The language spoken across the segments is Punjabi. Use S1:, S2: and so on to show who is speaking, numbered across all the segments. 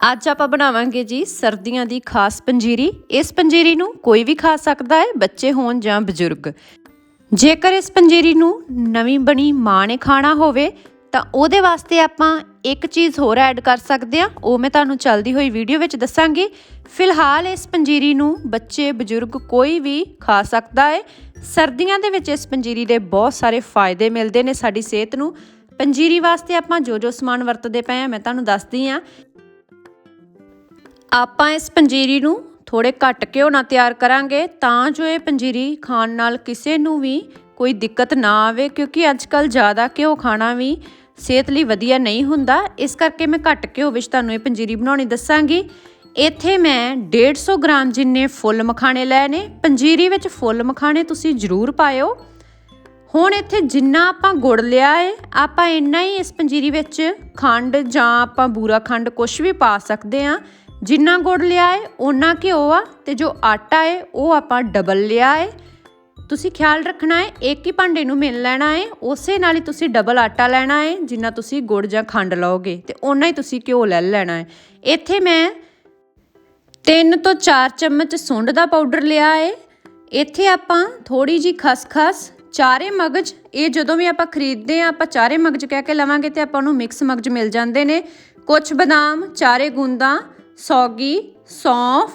S1: ਅੱਜ ਆਪਾਂ ਬਣਾਵਾਂਗੇ ਜੀ ਸਰਦੀਆਂ ਦੀ ਖਾਸ ਪੰਜੀਰੀ। ਇਸ ਪੰਜੀਰੀ ਨੂੰ ਕੋਈ ਵੀ ਖਾ ਸਕਦਾ ਹੈ, ਬੱਚੇ ਹੋਣ ਜਾਂ ਬਜ਼ੁਰਗ। ਜੇਕਰ ਇਸ ਪੰਜੀਰੀ ਨੂੰ ਨਵੀਂ ਬਣੀ ਮਾਂ ਨੇ ਖਾਣਾ ਹੋਵੇ, ਤਾਂ ਉਹਦੇ ਵਾਸਤੇ ਆਪਾਂ ਇੱਕ ਚੀਜ਼ ਹੋਰ ਐਡ ਕਰ ਸਕਦੇ ਹਾਂ। ਉਹ ਮੈਂ ਤੁਹਾਨੂੰ ਚੱਲਦੀ ਹੋਈ ਵੀਡੀਓ ਵਿੱਚ ਦੱਸਾਂਗੀ। ਫਿਲਹਾਲ ਇਸ ਪੰਜੀਰੀ ਨੂੰ ਬੱਚੇ, ਬਜ਼ੁਰਗ ਕੋਈ ਵੀ ਖਾ ਸਕਦਾ ਹੈ। ਸਰਦੀਆਂ ਦੇ ਵਿੱਚ ਇਸ ਪੰਜੀਰੀ ਦੇ ਬਹੁਤ ਸਾਰੇ ਫਾਇਦੇ ਮਿਲਦੇ ਨੇ ਸਾਡੀ ਸਿਹਤ ਨੂੰ। ਪੰਜੀਰੀ ਵਾਸਤੇ ਆਪਾਂ ਜੋ ਜੋ ਸਮਾਨ ਵਰਤਦੇ ਪਏ ਆ ਮੈਂ ਤੁਹਾਨੂੰ ਦੱਸਦੀ ਆ ਆਪਾਂ ਇਸ ਪੰਜੀਰੀ ਨੂੰ ਥੋੜੇ ਘੱਟ ਘਿਓ ਨਾਲ ਤਿਆਰ ਕਰਾਂਗੇ, ਤਾਂ ਜੋ ਇਹ ਪੰਜੀਰੀ ਖਾਣ ਨਾਲ ਕਿਸੇ ਨੂੰ ਵੀ ਕੋਈ ਦਿੱਕਤ ਨਾ ਆਵੇ, ਕਿਉਂਕਿ ਅੱਜ ਕੱਲ ਜ਼ਿਆਦਾ ਘਿਓ ਖਾਣਾ ਵੀ ਸਿਹਤ ਲਈ ਵਧੀਆ ਨਹੀਂ ਹੁੰਦਾ। ਇਸ ਕਰਕੇ ਮੈਂ ਘੱਟ ਘਿਓ ਵਿੱਚ ਤੁਹਾਨੂੰ ਇਹ ਪੰਜੀਰੀ ਬਣਾਉਣੀ ਦੱਸਾਂਗੀ। ਇੱਥੇ ਮੈਂ 150 ਗ੍ਰਾਮ ਜਿੰਨੇ ਫੁੱਲ ਮਖਾਣੇ ਲਏ ਨੇ, ਪੰਜੀਰੀ ਵਿੱਚ ਫੁੱਲ ਮਖਾਣੇ ਤੁਸੀਂ ਜ਼ਰੂਰ ਪਾਇਓ। ਹੁਣ ਇੱਥੇ ਜਿੰਨਾ ਆਪਾਂ ਗੁੜ ਲਿਆ ਏ, ਆਪਾਂ ਇੰਨਾ ਹੀ ਇਸ ਪੰਜੀਰੀ ਵਿੱਚ ਖੰਡ ਜਾਂ ਆਪਾਂ ਬੂਰਾ ਖੰਡ ਕੁਝ ਵੀ ਪਾ ਸਕਦੇ ਆ। ਜਿੰਨਾ ਗੁੜ ਲਿਆ ਏ ਓਨਾ ਘਿਓ ਆ ਤੇ ਜੋ ਆਟਾ ਏ, ਉਹ ਆਪਾਂ ਡਬਲ ਲਿਆ ਏ। ਤੁਸੀਂ ਖਿਆਲ ਰੱਖਣਾ ਹੈ ਇੱਕ ਹੀ ਭਾਂਡੇ ਨੂੰ ਮਿਲ ਲੈਣਾ ਹੈ ਉਸੇ ਨਾਲ ਹੀ ਤੁਸੀਂ ਡਬਲ ਆਟਾ ਲੈਣਾ ਹੈ ਜਿੰਨਾ ਤੁਸੀਂ ਗੁੜ ਜਾਂ ਖੰਡ ਲਓਗੇ, ਤੇ ਓਨਾ ਹੀ ਤੁਸੀਂ ਘਿਓ ਲੈ ਲੈਣਾ ਹੈ ਇੱਥੇ ਮੈਂ 3 ਤੋਂ 4 ਚਮਚ ਸੁੰਡ ਦਾ ਪਾਊਡਰ ਲਿਆ ਹੈ ਇੱਥੇ ਆਪਾਂ ਥੋੜੀ ਜੀ ਖਸਖਸ, ਚਾਰੇ ਮਗਜ, ਇਹ ਜਦੋਂ ਵੀ ਆਪਾਂ ਖਰੀਦਦੇ ਆ ਆਪਾਂ ਚਾਰੇ ਮਗਜ ਕਹਿ ਕੇ ਲਵਾਂਗੇ ਤੇ ਆਪਾਂ ਨੂੰ ਮਿਕਸ ਮਗਜ ਮਿਲ ਜਾਂਦੇ ਨੇ। ਕੁਝ ਬਦਾਮ, ਚਾਰੇ ਗੁੰਦਾਂ ਸੌਗੀ, ਸੌਂਫ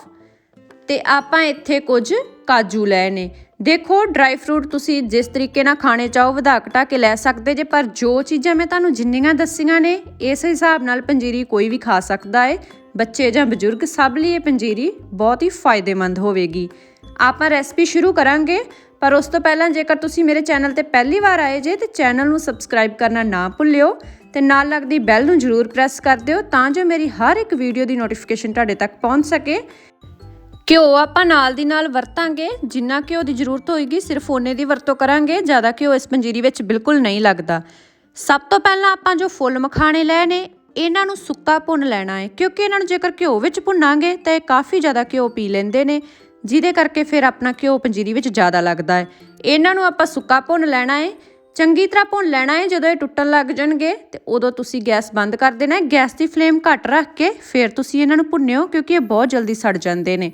S1: ਤੇ ਆਪਾਂ ਇੱਥੇ ਕੁਝ ਕਾਜੂ ਲਏ ਨੇ। ਦੇਖੋ ਡਰਾਈ ਫਰੂਟ ਤੁਸੀਂ ਜਿਸ ਤਰੀਕੇ ਨਾਲ ਖਾਣੇ ਚਾਹੋ ਵਧਾ ਘਟਾ ਕੇ ਲੈ ਸਕਦੇ ਜੇ, ਪਰ ਜੋ ਚੀਜ਼ਾਂ ਮੈਂ ਤੁਹਾਨੂੰ ਜਿੰਨੀਆਂ ਦੱਸੀਆਂ ਨੇ, ਇਸ ਹਿਸਾਬ ਨਾਲ ਪੰਜੀਰੀ ਕੋਈ ਵੀ ਖਾ ਸਕਦਾ ਹੈ ਬੱਚੇ ਜਾਂ ਬਜ਼ੁਰਗ ਸਭ ਲਈ ਇਹ ਪੰਜੀਰੀ ਬਹੁਤ ਹੀ ਫਾਇਦੇਮੰਦ ਹੋਵੇਗੀ। ਆਪਾਂ ਰੈਸਪੀ ਸ਼ੁਰੂ ਕਰਾਂਗੇ, ਪਰ ਉਸ ਤੋਂ ਪਹਿਲਾਂ ਜੇਕਰ ਤੁਸੀਂ ਮੇਰੇ ਚੈਨਲ ਤੇ ਪਹਿਲੀ ਵਾਰ ਆਏ ਜੇ, ਤੇ ਚੈਨਲ ਨੂੰ ਸਬਸਕ੍ਰਾਈਬ ਕਰਨਾ ਨਾ ਭੁੱਲਿਓ। ਤੇ ਨਾਲ ਲੱਗਦੀ ਬੈਲ ਨੂੰ ਜ਼ਰੂਰ ਪ੍ਰੈਸ ਕਰ ਦਿਓ ਤਾਂ ਜੋ ਮੇਰੀ ਹਰ ਇੱਕ ਵੀਡੀਓ ਦੀ ਨੋਟੀਫਿਕੇਸ਼ਨ ਤੁਹਾਡੇ ਤੱਕ ਪਹੁੰਚ ਸਕੇ। ਘਿਓ ਆਪਾਂ ਨਾਲ ਦੀ ਨਾਲ ਵਰਤਾਂਗੇ। ਜਿੰਨਾ ਘਿਓ ਦੀ ਜ਼ਰੂਰਤ ਹੋਏਗੀ, ਸਿਰਫ ਉਹਨੇ ਦੀ ਵਰਤੋਂ ਕਰਾਂਗੇ। ਜ਼ਿਆਦਾ ਘਿਓ ਇਸ ਪੰਜੀਰੀ ਵਿੱਚ ਬਿਲਕੁਲ ਨਹੀਂ ਲੱਗਦਾ। ਸਭ ਤੋਂ ਪਹਿਲਾਂ ਆਪਾਂ ਜੋ ਫੁੱਲ ਮਖਾਣੇ ਲਏ ਨੇ, ਇਹਨਾਂ ਨੂੰ ਸੁੱਕਾ ਭੁੰਨ ਲੈਣਾ ਹੈ। ਕਿਉਂਕਿ ਇਹਨਾਂ ਨੂੰ ਜੇਕਰ ਘਿਓ ਵਿੱਚ ਭੁੰਨਾਂਗੇ, ਤਾਂ ਇਹ ਕਾਫੀ ਜ਼ਿਆਦਾ ਘਿਓ ਪੀ ਲੈਂਦੇ ਨੇ, ਜਿਹਦੇ ਕਰਕੇ ਫਿਰ ਆਪਣਾ ਘਿਓ ਪੰਜੀਰੀ ਵਿੱਚ ਜ਼ਿਆਦਾ ਲੱਗਦਾ ਹੈ। ਇਹਨਾਂ ਨੂੰ ਆਪਾਂ ਸੁੱਕਾ ਭੁੰਨ ਲੈਣਾ ਹੈ। ਚੰਗੀ ਤਰ੍ਹਾਂ ਭੁੰਨ ਲੈਣਾ ਹੈ ਜਦੋਂ ਇਹ ਟੁੱਟਣ ਲੱਗ ਜਾਣਗੇ, ਤੇ ਉਦੋਂ ਤੁਸੀਂ ਗੈਸ ਬੰਦ ਕਰ ਦੇਣਾ ਹੈ ਗੈਸ ਦੀ ਫਲੇਮ ਘੱਟ ਰੱਖ ਕੇ ਫਿਰ ਤੁਸੀਂ ਇਹਨਾਂ ਨੂੰ ਭੁੰਨਿਓ, ਕਿਉਂਕਿ ਇਹ ਬਹੁਤ ਜਲਦੀ ਸੜ ਜਾਂਦੇ ਨੇ।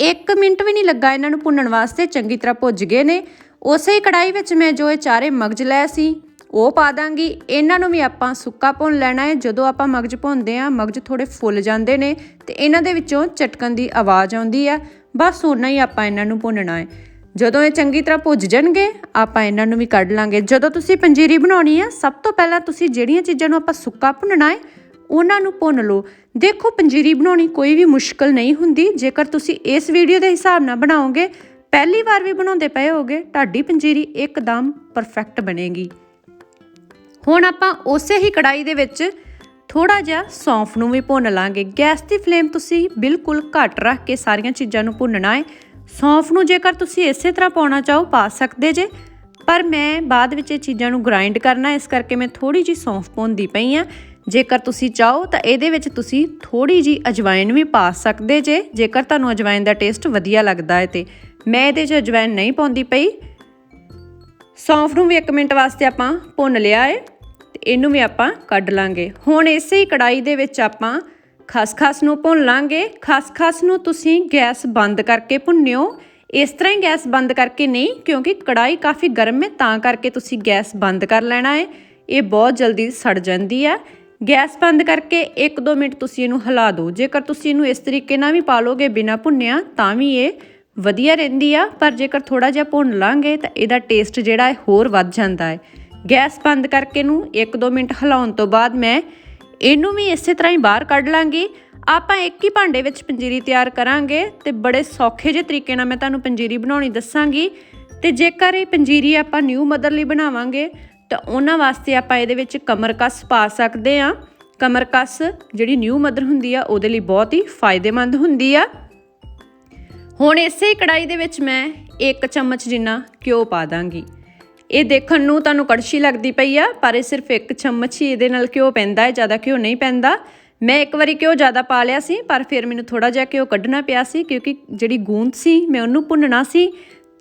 S1: 1 ਮਿੰਟ ਵੀ ਨਹੀਂ ਲੱਗਾ ਇਹਨਾਂ ਨੂੰ ਭੁੰਨਣ ਵਾਸਤੇ, ਚੰਗੀ ਤਰ੍ਹਾਂ ਭੁੱਜ ਗਏ ਨੇ। ਉਸੇ ਹੀ ਕੜਾਈ ਵਿੱਚ ਮੈਂ ਜੋ ਇਹ ਚਾਰੇ ਮਗਜ ਲਏ ਸੀ, ਉਹ ਪਾ ਦਾਂਗੀ। ਇਹਨਾਂ ਨੂੰ ਵੀ ਆਪਾਂ ਸੁੱਕਾ ਭੁੰਨ ਲੈਣਾ ਹੈ ਜਦੋਂ ਆਪਾਂ ਮਗਜ ਭੁੰਨਦੇ ਆ ਮਗਜ ਥੋੜੇ ਫੁੱਲ ਜਾਂਦੇ ਨੇ, ਤੇ ਇਹਨਾਂ ਦੇ ਵਿੱਚੋਂ ਚਟਕਣ ਦੀ ਆਵਾਜ਼ ਆਉਂਦੀ ਆ ਬਸ ਓਨਾ ਹੀ ਆਪਾਂ ਇਹਨਾਂ ਨੂੰ ਭੁੰਨਣਾ ਹੈ ਜਦੋਂ ਇਹ ਚੰਗੀ ਤਰ੍ਹਾਂ ਭੁੱਜ ਜਾਣਗੇ, ਆਪਾਂ ਇਹਨਾਂ ਨੂੰ ਵੀ ਕੱਢ ਲਾਂਗੇ। ਜਦੋਂ ਤੁਸੀਂ ਪੰਜੀਰੀ ਬਣਾਉਣੀ ਆ, ਸਭ ਤੋਂ ਪਹਿਲਾਂ ਤੁਸੀਂ ਜਿਹੜੀਆਂ ਚੀਜ਼ਾਂ ਨੂੰ ਆਪਾਂ ਸੁੱਕਾ ਭੁੰਨਣਾ ਹੈ ਉਹਨਾਂ ਨੂੰ ਭੁੰਨ ਲਓ। ਦੇਖੋ, ਪੰਜੀਰੀ ਬਣਾਉਣੀ ਕੋਈ ਵੀ ਮੁਸ਼ਕਲ ਨਹੀਂ ਹੁੰਦੀ। ਜੇਕਰ ਤੁਸੀਂ ਇਸ ਵੀਡੀਓ ਦੇ ਹਿਸਾਬ ਨਾਲ ਬਣਾਓਗੇ, ਪਹਿਲੀ ਵਾਰ ਵੀ ਬਣਾਉਂਦੇ ਪਏ ਹੋਗੇ ਤੁਹਾਡੀ ਪੰਜੀਰੀ ਇੱਕਦਮ ਪਰਫੈਕਟ ਬਣੇਗੀ। ਹੁਣ ਆਪਾਂ ਉਸੇ ਹੀ ਕੜਾਈ ਦੇ ਵਿੱਚ ਥੋੜਾ ਜਿਹਾ ਸੌਂਫ ਨੂੰ ਵੀ ਭੁੰਨ ਲਾਂਗੇ। ਗੈਸ ਦੀ ਫਲੇਮ ਤੁਸੀਂ ਬਿਲਕੁਲ ਘੱਟ ਰੱਖ ਕੇ ਸਾਰੀਆਂ ਚੀਜ਼ਾਂ ਨੂੰ ਭੁੰਨਣਾ ਹੈ ਸੌਂਫ ਨੂੰ ਜੇਕਰ ਤੁਸੀਂ ਇਸੇ ਤਰ੍ਹਾਂ ਪਾਉਣਾ ਚਾਹੋ, ਪਾ ਸਕਦੇ ਜੇ। ਪਰ ਮੈਂ ਬਾਅਦ ਵਿੱਚ ਇਹ ਚੀਜ਼ਾਂ ਨੂੰ ਗ੍ਰਾਈਂਡ ਕਰਨਾ, ਇਸ ਕਰਕੇ ਮੈਂ ਥੋੜੀ ਜੀ ਸੌਂਫ ਭੁੰਨਦੀ ਪਈ ਆ ਜੇਕਰ ਤੁਸੀਂ ਚਾਹੋ, ਤਾਂ ਇਹਦੇ ਵਿੱਚ ਤੁਸੀਂ ਥੋੜੀ ਜੀ ਅਜਵਾਇਨ ਵੀ ਪਾ ਸਕਦੇ ਜੇ। ਜੇਕਰ ਤੁਹਾਨੂੰ ਅਜਵਾਇਨ ਦਾ ਟੇਸਟ ਵਧੀਆ ਲੱਗਦਾ ਹੈ ਤੇ। ਮੈਂ ਇਹਦੇ 'ਚ ਅਜਵਾਇਨ ਨਹੀਂ ਪਾਉਂਦੀ ਪਈ। ਸੌਂਫ ਨੂੰ ਵੀ 1 ਮਿੰਟ ਵਾਸਤੇ ਆਪਾਂ ਭੁੰਨ ਲਿਆ ਹੈ ਤੇ ਇਹਨੂੰ ਵੀ ਆਪਾਂ ਕੱਢ ਲਾਂਗੇ। ਹੁਣ ਇਸੇ ਹੀ ਕੜਾਈ ਦੇ ਵਿੱਚ ਆਪਾਂ ਖਸਖਸ ਨੂੰ ਭੁੰਨ ਲਾਂਗੇ ਖਸਖਸ ਨੂੰ ਤੁਸੀਂ ਗੈਸ ਬੰਦ ਕਰਕੇ ਭੁੰਨਿਓ। ਇਸ ਤਰ੍ਹਾਂ ਹੀ ਗੈਸ ਬੰਦ ਕਰਕੇ ਨਹੀਂ, ਕਿਉਂਕਿ ਕੜਾਈ ਕਾਫੀ ਗਰਮ ਹੈ, ਤਾਂ ਕਰਕੇ ਤੁਸੀਂ ਗੈਸ ਬੰਦ ਕਰ ਲੈਣਾ ਹੈ। ਇਹ ਬਹੁਤ ਜਲਦੀ ਸੜ ਜਾਂਦੀ ਹੈ। ਗੈਸ ਬੰਦ ਕਰਕੇ 1-2 ਮਿੰਟ ਤੁਸੀਂ ਇਹਨੂੰ ਹਿਲਾ ਦਿਓ। ਜੇਕਰ ਤੁਸੀਂ ਇਹਨੂੰ ਇਸ ਤਰੀਕੇ ਨਾਲ ਵੀ ਪਾ ਲੋਗੇ ਬਿਨਾ ਭੁੰਨਿਆ, ਤਾਂ ਵੀ ਇਹ ਵਧੀਆ ਰਹਿੰਦੀ ਆ। ਪਰ ਜੇਕਰ ਥੋੜਾ ਜਿਹਾ ਭੁੰਨ ਲਾਂਗੇ, ਤਾਂ ਇਹਦਾ ਟੇਸਟ ਜਿਹੜਾ ਹੈ ਹੋਰ ਵੱਧ ਜਾਂਦਾ ਹੈ। ਗੈਸ ਬੰਦ ਕਰਕੇ ਨੂੰ 1-2 ਮਿੰਟ ਹਿਲਾਉਣ ਤੋਂ ਬਾਅਦ ਮੈਂ ਇਹਨੂੰ ਵੀ ਇਸੇ ਤਰ੍ਹਾਂ ਹੀ ਬਾਹਰ ਕੱਢ ਲਾਂਗੀ। ਆਪਾਂ ਇੱਕ ਹੀ ਭਾਂਡੇ ਵਿੱਚ ਪੰਜੀਰੀ ਤਿਆਰ ਕਰਾਂਗੇ ਤੇ ਬੜੇ ਸੌਖੇ ਜਿਹੇ ਤਰੀਕੇ ਨਾਲ ਮੈਂ ਤੁਹਾਨੂੰ ਪੰਜੀਰੀ ਬਣਾਉਣੀ ਦੱਸਾਂਗੀ। ਤੇ ਜੇਕਰ ਇਹ ਪੰਜੀਰੀ ਆਪਾਂ ਨਿਊ ਮਦਰ ਲਈ ਬਣਾਵਾਂਗੇ, ਤਾਂ ਉਹਨਾਂ ਵਾਸਤੇ ਆਪਾਂ ਇਹਦੇ ਵਿੱਚ ਕਮਰਕਸ ਪਾ ਸਕਦੇ ਆ ਕਮਰਕਸ ਜਿਹੜੀ ਨਿਊ ਮਦਰ ਹੁੰਦੀ ਆ, ਉਹਦੇ ਲਈ ਬਹੁਤ ਹੀ ਫਾਇਦੇਮੰਦ ਹੁੰਦੀ ਆ। ਹੁਣ ਇਸੇ ਹੀ ਕੜਾਈ ਦੇ ਵਿੱਚ ਮੈਂ 1 ਚਮਚ ਜਿੰਨਾ ਘਿਓ ਪਾ ਦਾਂਗੀ। ਇਹ ਦੇਖਣ ਨੂੰ ਤੁਹਾਨੂੰ ਕੜਛੀ ਲੱਗਦੀ ਪਈ ਆ, ਪਰ ਇਹ ਸਿਰਫ ਇੱਕ ਚਮਚ ਹੀ ਇਹਦੇ ਨਾਲ ਘਿਓ ਪੈਂਦਾ ਹੈ, ਜ਼ਿਆਦਾ ਘਿਓ ਨਹੀਂ ਪੈਂਦਾ। ਮੈਂ ਇੱਕ ਵਾਰੀ ਘਿਓ ਜ਼ਿਆਦਾ ਪਾ ਲਿਆ ਸੀ, ਪਰ ਫਿਰ ਮੈਨੂੰ ਥੋੜਾ ਜਿਹਾ ਘਿਓ ਕੱਢਣਾ ਪਿਆ ਸੀ, ਕਿਉਂਕਿ ਜਿਹੜੀ ਗੂੰਦ ਸੀ, ਮੈਂ ਉਹਨੂੰ ਭੁੰਨਣਾ ਸੀ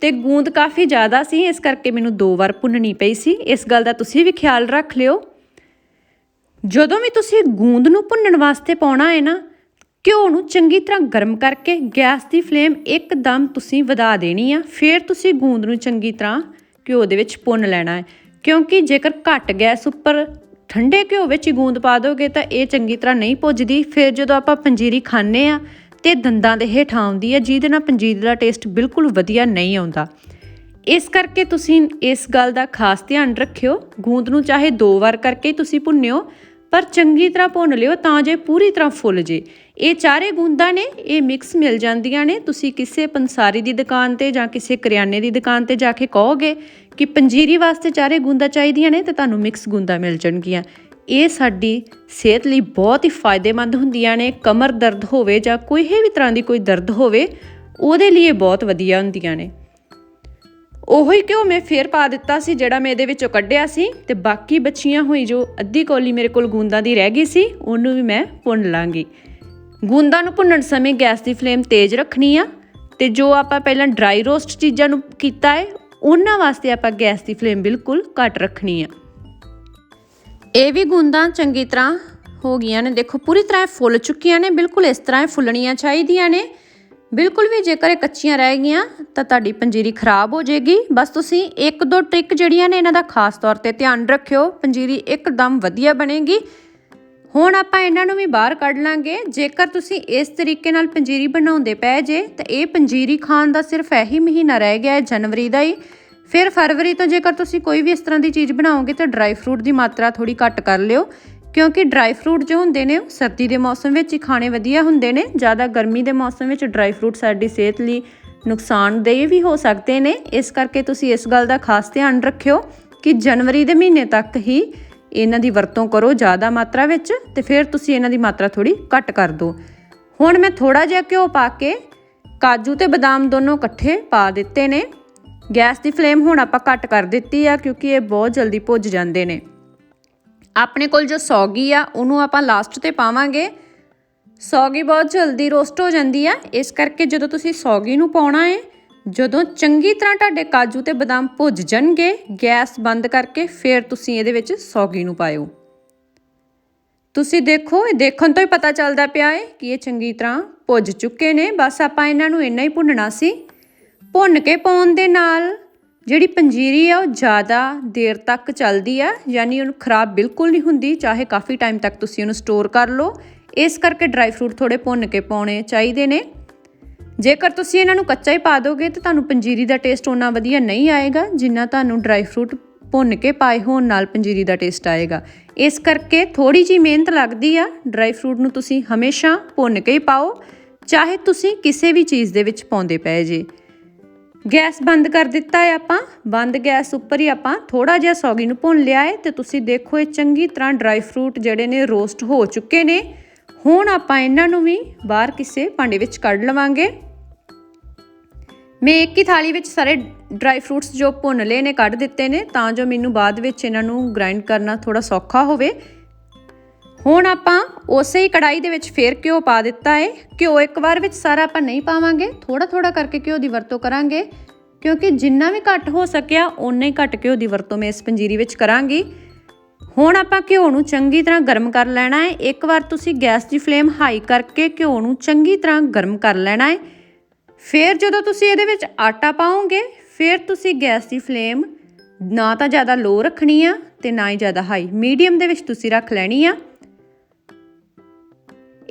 S1: ਤੇ ਗੂੰਦ ਕਾਫੀ ਜ਼ਿਆਦਾ ਸੀ, ਇਸ ਕਰਕੇ ਮੈਨੂੰ ਦੋ ਵਾਰ ਭੁੰਨਣੀ ਪਈ ਸੀ। ਇਸ ਗੱਲ ਦਾ ਤੁਸੀਂ ਵੀ ਖਿਆਲ ਰੱਖ ਲਿਓ। ਜਦੋਂ ਵੀ ਤੁਸੀਂ ਗੂੰਦ ਨੂੰ ਭੁੰਨਣ ਵਾਸਤੇ ਪਾਉਣਾ ਹੈ ਨਾ, ਘਿਓ ਨੂੰ ਚੰਗੀ ਤਰ੍ਹਾਂ ਗਰਮ ਕਰਕੇ ਗੈਸ ਦੀ ਫਲੇਮ ਇੱਕਦਮ ਤੁਸੀਂ ਵਧਾ ਦੇਣੀ ਆ, ਫਿਰ ਤੁਸੀਂ ਗੂੰਦ ਨੂੰ ਚੰਗੀ ਤਰ੍ਹਾਂ ਘਿਓ ਦੇ ਵਿੱਚ ਭੁੰਨ ਲੈਣਾ ਹੈ। ਕਿਉਂਕਿ ਜੇਕਰ ਘੱਟ ਗੈਸ ਉੱਪਰ ਠੰਡੇ ਘਿਓ ਵਿੱਚ ਹੀ ਗੂੰਦ ਪਾ ਦੋਗੇ ਤਾਂ ਇਹ ਚੰਗੀ ਤਰ੍ਹਾਂ ਨਹੀਂ ਪੁੱਜਦੀ। ਫਿਰ ਜਦੋਂ ਆਪਾਂ ਪੰਜੀਰੀ ਖਾਂਦੇ ਆ ਤੇ ਦੰਦਾਂ ਦੇ ਹੇਠਾਂ ਆਉਂਦੀ ਹੈ, ਜਿਹਦੇ ਨਾਲ ਪੰਜੀਰੀ ਦਾ ਟੇਸਟ ਬਿਲਕੁਲ ਵਧੀਆ ਨਹੀਂ ਆਉਂਦਾ। ਇਸ ਕਰਕੇ ਤੁਸੀਂ ਇਸ ਗੱਲ ਦਾ ਖਾਸ ਧਿਆਨ ਰੱਖਿਓ। ਗੂੰਦ ਨੂੰ ਚਾਹੇ ਦੋ ਵਾਰ ਕਰਕੇ ਹੀ ਤੁਸੀਂ ਭੁੰਨਿਓ ਪਰ ਚੰਗੀ ਤਰ੍ਹਾਂ ਭੁੰਨ ਲਿਓ ਤਾਂ ਜੇ ਪੂਰੀ ਤਰ੍ਹਾਂ ਫੁੱਲ ਜੇ। ਇਹ ਚਾਰੇ ਗੂੰਦਾਂ ਨੇ, ਇਹ ਮਿਕਸ ਮਿਲ ਜਾਂਦੀਆਂ ਨੇ। ਤੁਸੀਂ ਕਿਸੇ ਪੰਸਾਰੀ ਦੀ ਦੁਕਾਨ ਤੇ ਜਾਂ ਕਿਸੇ ਕਰਿਆਨੇ ਦੀ ਦੁਕਾਨ ਤੇ ਜਾ ਕੇ ਕਹੋਗੇ ਕਿ ਪੰਜੀਰੀ ਵਾਸਤੇ ਚਾਰੇ ਗੂੰਦਾਂ ਚਾਹੀਦੀਆਂ ਨੇ, ਤੇ ਤੁਹਾਨੂੰ ਮਿਕਸ ਗੂੰਦਾਂ ਮਿਲ ਜਾਣਗੀਆਂ। ਇਹ ਸਾਡੀ ਸਿਹਤ ਲਈ ਬਹੁਤ ਹੀ ਫਾਇਦੇਮੰਦ ਹੁੰਦੀਆਂ ਨੇ। ਕਮਰ ਦਰਦ ਹੋਵੇ ਜਾਂ ਕੋਈ ਵੀ ਤਰ੍ਹਾਂ ਦੀ ਕੋਈ ਦਰਦ ਹੋਵੇ, ਉਹਦੇ ਲਈ ਇਹ ਬਹੁਤ ਵਧੀਆ ਹੁੰਦੀਆਂ ਨੇ। ਉਹੀ ਘਿਓ ਮੈਂ ਫੇਰ ਪਾ ਦਿੱਤਾ ਸੀ, ਜਿਹੜਾ ਮੈਂ ਇਹਦੇ ਵਿੱਚੋਂ ਕੱਢਿਆ ਸੀ ਤੇ ਬਾਕੀ ਬਚੀਆਂ ਹੋਈ ਜੋ ਅੱਧੀ ਕੌਲੀ ਮੇਰੇ ਕੋਲ ਗੂੰਦਾਂ ਦੀ ਰਹਿ ਗਈ ਸੀ, ਉਹਨੂੰ ਵੀ ਮੈਂ ਭੁੰਨ ਲਾਂਗੀ। ਗੂੰਦਾਂ ਨੂੰ ਭੁੰਨਣ ਸਮੇਂ ਗੈਸ ਦੀ ਫਲੇਮ ਤੇਜ਼ ਰੱਖਣੀ ਆ ਤੇ ਜੋ ਆਪਾਂ ਪਹਿਲਾਂ ਡਰਾਈ ਰੋਸਟ ਚੀਜ਼ਾਂ ਨੂੰ ਕੀਤਾ ਹੈ, ਉਹਨਾਂ ਵਾਸਤੇ ਆਪਾਂ ਗੈਸ ਦੀ ਫਲੇਮ ਬਿਲਕੁਲ ਘੱਟ ਰੱਖਣੀ ਆ। ਇਹ ਵੀ ਗੂੰਦਾਂ ਚੰਗੀ ਤਰ੍ਹਾਂ ਹੋ ਗਈਆਂ ਨੇ, ਦੇਖੋ ਪੂਰੀ ਤਰ੍ਹਾਂ ਫੁੱਲ ਚੁੱਕੀਆਂ ਨੇ, ਬਿਲਕੁਲ ਇਸ ਤਰ੍ਹਾਂ ਇਹ ਫੁੱਲਣੀਆਂ ਚਾਹੀਦੀਆਂ ਨੇ। ਬਿਲਕੁਲ ਵੀ ਜੇਕਰ ਇਹ ਕੱਚੀਆਂ ਰਹਿ ਗਈਆਂ, ਤਾਂ ਤੁਹਾਡੀ ਪੰਜੀਰੀ ਖਰਾਬ ਹੋ ਜਾਏਗੀ ਬਸ ਤੁਸੀਂ ਇੱਕ ਦੋ ਟ੍ਰਿਕ ਜਿਹੜੀਆਂ ਨੇ ਇਹਨਾਂ ਦਾ ਖਾਸ ਤੌਰ ਤੇ ਧਿਆਨ ਰੱਖਿਓ। ਪੰਜੀਰੀ ਇੱਕਦਮ ਵਧੀਆ ਬਣੇਗੀ। ਹੁਣ ਆਪਾਂ ਇਹਨਾਂ ਨੂੰ ਵੀ ਬਾਹਰ ਕੱਢ ਲਾਂਗੇ। ਜੇਕਰ ਤੁਸੀਂ ਇਸ ਤਰੀਕੇ ਨਾਲ ਪੰਜੀਰੀ ਬਣਾਉਂਦੇ ਪਏ ਜੇ, ਤਾਂ ਇਹ ਪੰਜੀਰੀ ਖਾਣ ਦਾ ਸਿਰਫ ਇਹੀ ਮਹੀਨਾ ਰਹਿ ਗਿਆ ਹੈ ਜਨਵਰੀ ਦਾ ਹੀ। ਫਿਰ ਫਰਵਰੀ ਤੋਂ ਜੇਕਰ ਤੁਸੀਂ ਕੋਈ ਵੀ ਇਸ ਤਰ੍ਹਾਂ ਦੀ ਚੀਜ਼ ਬਣਾਓਗੇ, ਤਾਂ ਡਰਾਈ ਫਰੂਟ ਦੀ ਮਾਤਰਾ ਥੋੜੀ ਘੱਟ ਕਰ ਲਿਓ। ਕਿਉਂਕਿ ਡਰਾਈ ਫਰੂਟ ਜੋ ਹੁੰਦੇ ਨੇ, ਉਹ ਸਰਦੀ ਦੇ ਮੌਸਮ ਵਿੱਚ ਹੀ ਖਾਣੇ ਵਧੀਆ ਹੁੰਦੇ ਨੇ, ਜ਼ਿਆਦਾ ਗਰਮੀ ਦੇ ਮੌਸਮ ਵਿੱਚ ਡਰਾਈ ਫਰੂਟ ਸਾਡੀ ਸਿਹਤ ਲਈ ਨੁਕਸਾਨਦੇਹ ਵੀ ਹੋ ਸਕਦੇ ਨੇ। ਇਸ ਕਰਕੇ ਤੁਸੀਂ ਇਸ ਗੱਲ ਦਾ ਖਾਸ ਧਿਆਨ ਰੱਖਿਓ ਕਿ ਜਨਵਰੀ ਦੇ ਮਹੀਨੇ ਤੱਕ ਹੀ ਇਹਨਾਂ ਦੀ ਵਰਤੋਂ ਕਰੋ ਜ਼ਿਆਦਾ ਮਾਤਰਾ ਵਿੱਚ ਤੇ ਫਿਰ ਤੁਸੀਂ ਇਹਨਾਂ ਦੀ ਮਾਤਰਾ ਥੋੜੀ ਘੱਟ ਕਰ ਦਿਓ। ਹੁਣ ਮੈਂ ਥੋੜਾ ਜਿਹਾ ਘਿਓ ਪਾ ਕੇ ਕਾਜੂ ਤੇ ਬਦਾਮ ਦੋਨੋਂ ਇਕੱਠੇ ਪਾ ਦਿੱਤੇ ਨੇ। ਗੈਸ ਦੀ ਫਲੇਮ ਹੁਣ ਆਪਾਂ ਘੱਟ ਕਰ ਦਿੱਤੀ ਆ ਕਿਉਂਕਿ ਇਹ ਬਹੁਤ ਜਲਦੀ ਭੁੱਜ ਜਾਂਦੇ ਨੇ। ਆਪਣੇ ਕੋਲ ਜੋ ਸੌਗੀ ਆ, ਉਹਨੂੰ ਆਪਾਂ ਲਾਸਟ ਤੇ ਪਾਵਾਂਗੇ। ਸੌਗੀ ਬਹੁਤ ਜਲਦੀ ਰੋਸਟ ਹੋ ਜਾਂਦੀ ਆ। ਇਸ ਕਰਕੇ ਜਦੋਂ ਤੁਸੀਂ ਸੌਗੀ ਨੂੰ ਪਾਉਣਾ ਹੈ ਜਦੋਂ ਚੰਗੀ ਤਰ੍ਹਾਂ ਤੁਹਾਡੇ ਕਾਜੂ ਤੇ ਬਦਾਮ ਭੁੱਜ ਜਾਣਗੇ, ਗੈਸ ਬੰਦ ਕਰਕੇ ਫਿਰ ਤੁਸੀਂ ਇਹਦੇ ਵਿੱਚ ਸੌਗੀ ਨੂੰ ਪਾਇਓ। ਤੁਸੀਂ ਦੇਖੋ, ਇਹ ਦੇਖਣ ਤੋਂ ਹੀ ਪਤਾ ਚੱਲਦਾ ਪਿਆ ਹੈ ਕਿ ਇਹ ਚੰਗੀ ਤਰ੍ਹਾਂ ਭੁੱਜ ਚੁੱਕੇ ਨੇ। ਬਸ ਆਪਾਂ ਇਹਨਾਂ ਨੂੰ ਇੰਨਾ ਹੀ ਭੁੰਨਣਾ ਸੀ। ਭੁੰਨ ਕੇ ਪਾਉਣ ਦੇ ਨਾਲ ਜਿਹੜੀ ਪੰਜੀਰੀ ਆ, ਉਹ ਜ਼ਿਆਦਾ ਦੇਰ ਤੱਕ ਚੱਲਦੀ ਆ, ਯਾਨੀ ਉਹਨੂੰ ਖਰਾਬ ਬਿਲਕੁਲ ਨਹੀਂ ਹੁੰਦੀ, ਚਾਹੇ ਕਾਫੀ ਟਾਈਮ ਤੱਕ ਤੁਸੀਂ ਉਹਨੂੰ ਸਟੋਰ ਕਰ ਲਓ। ਇਸ ਕਰਕੇ ਡਰਾਈ ਫਰੂਟ ਥੋੜੇ ਭੁੰਨ ਕੇ ਪਾਉਣੇ ਚਾਹੀਦੇ ਨੇ। ਜੇਕਰ ਤੁਸੀਂ ਇਹਨਾਂ ਨੂੰ ਕੱਚਾ ਹੀ ਪਾ ਦੋਗੇ, ਤਾਂ ਤੁਹਾਨੂੰ ਪੰਜੀਰੀ ਦਾ ਟੇਸਟ ਉਹਨਾਂ ਵਧੀਆ ਨਹੀਂ ਆਏਗਾ, ਜਿੰਨਾ ਤੁਹਾਨੂੰ ਡਰਾਈ ਫਰੂਟ ਭੁੰਨ ਕੇ ਪਾਏ ਹੋਣ ਨਾਲ ਪੰਜੀਰੀ ਦਾ ਟੇਸਟ ਆਏਗਾ। ਇਸ ਕਰਕੇ ਥੋੜੀ ਜੀ ਮਿਹਨਤ ਲੱਗਦੀ ਆ ਡਰਾਈ ਫਰੂਟ ਨੂੰ ਤੁਸੀਂ ਹਮੇਸ਼ਾ ਭੁੰਨ ਕੇ ਹੀ ਪਾਓ, ਚਾਹੇ ਤੁਸੀਂ ਕਿਸੇ ਵੀ ਚੀਜ਼ ਦੇ ਵਿੱਚ ਪਾਉਂਦੇ ਪਏ ਜੇ। ਗੈਸ ਬੰਦ ਕਰ ਦਿੱਤਾ ਹੈ ਆਪਾਂ। ਬੰਦ ਗੈਸ ਉੱਪਰ ਹੀ ਆਪਾਂ ਥੋੜਾ ਜਿਹਾ ਸੌਗੀ ਨੂੰ ਭੁੰਨ ਲਿਆ ਹੈ ਤੇ ਤੁਸੀਂ ਦੇਖੋ ਇਹ ਚੰਗੀ ਤਰ੍ਹਾਂ ਡਰਾਈ ਫਰੂਟ ਜਿਹੜੇ ਨੇ ਰੋਸਟ ਹੋ ਚੁੱਕੇ ਨੇ। ਹੁਣ ਆਪਾਂ ਇਹਨਾਂ ਨੂੰ ਵੀ ਬਾਹਰ ਕਿਸੇ ਭਾਂਡੇ ਵਿੱਚ ਕੱਢ ਲਵਾਂਗੇ। ਮੈਂ ਇੱਕ ਹੀ ਥਾਲੀ ਵਿੱਚ ਸਾਰੇ ਡਰਾਈ ਫਰੂਟਸ ਜੋ ਭੁੰਨ ਲਏ ਨੇ, ਕੱਢ ਦਿੱਤੇ ਨੇ, ਤਾਂ ਜੋ ਮੈਨੂੰ ਬਾਅਦ ਵਿੱਚ ਇਹਨਾਂ ਨੂੰ ਗ੍ਰਾਈਂਡ ਕਰਨਾ ਥੋੜਾ ਸੌਖਾ ਹੋਵੇ। ਹੁਣ ਆਪਾਂ ਉਸੇ ਹੀ ਕੜਾਈ ਦੇ ਵਿੱਚ ਫੇਰ ਘਿਓ ਪਾ ਦਿੱਤਾ ਹੈ ਘਿਓ ਇੱਕ ਵਾਰ ਵਿੱਚ ਸਾਰਾ ਆਪਾਂ ਨਹੀਂ ਪਾਵਾਂਗੇ। ਥੋੜਾ ਥੋੜਾ ਕਰਕੇ ਘਿਓ ਦੀ ਵਰਤੋਂ ਕਰਾਂਗੇ। ਕਿਉਂਕਿ ਜਿੰਨਾ ਵੀ ਘੱਟ ਹੋ ਸਕਿਆ, ਓਨਾ ਹੀ ਘੱਟ ਘਿਓ ਦੀ ਵਰਤੋਂ ਮੈਂ ਇਸ ਪੰਜੀਰੀ ਵਿੱਚ ਕਰਾਂਗੀ। ਹੁਣ ਆਪਾਂ ਘਿਓ ਨੂੰ ਚੰਗੀ ਤਰ੍ਹਾਂ ਗਰਮ ਕਰ ਲੈਣਾ ਹੈ ਇੱਕ ਵਾਰ ਤੁਸੀਂ ਗੈਸ ਦੀ ਫਲੇਮ ਹਾਈ ਕਰਕੇ ਘਿਓ ਨੂੰ ਚੰਗੀ ਤਰ੍ਹਾਂ ਗਰਮ ਕਰ ਲੈਣਾ ਹੈ ਫਿਰ ਜਦੋਂ ਤੁਸੀਂ ਇਹਦੇ ਵਿੱਚ ਆਟਾ ਪਾਓਗੇ, ਫਿਰ ਤੁਸੀਂ ਗੈਸ ਦੀ ਫਲੇਮ ਨਾ ਤਾਂ ਜ਼ਿਆਦਾ ਲੋ ਰੱਖਣੀ ਆ ਤੇ ਨਾ ਹੀ ਜ਼ਿਆਦਾ ਹਾਈ ਮੀਡੀਅਮ ਦੇ ਵਿੱਚ ਤੁਸੀਂ ਰੱਖ ਲੈਣੀ ਆ।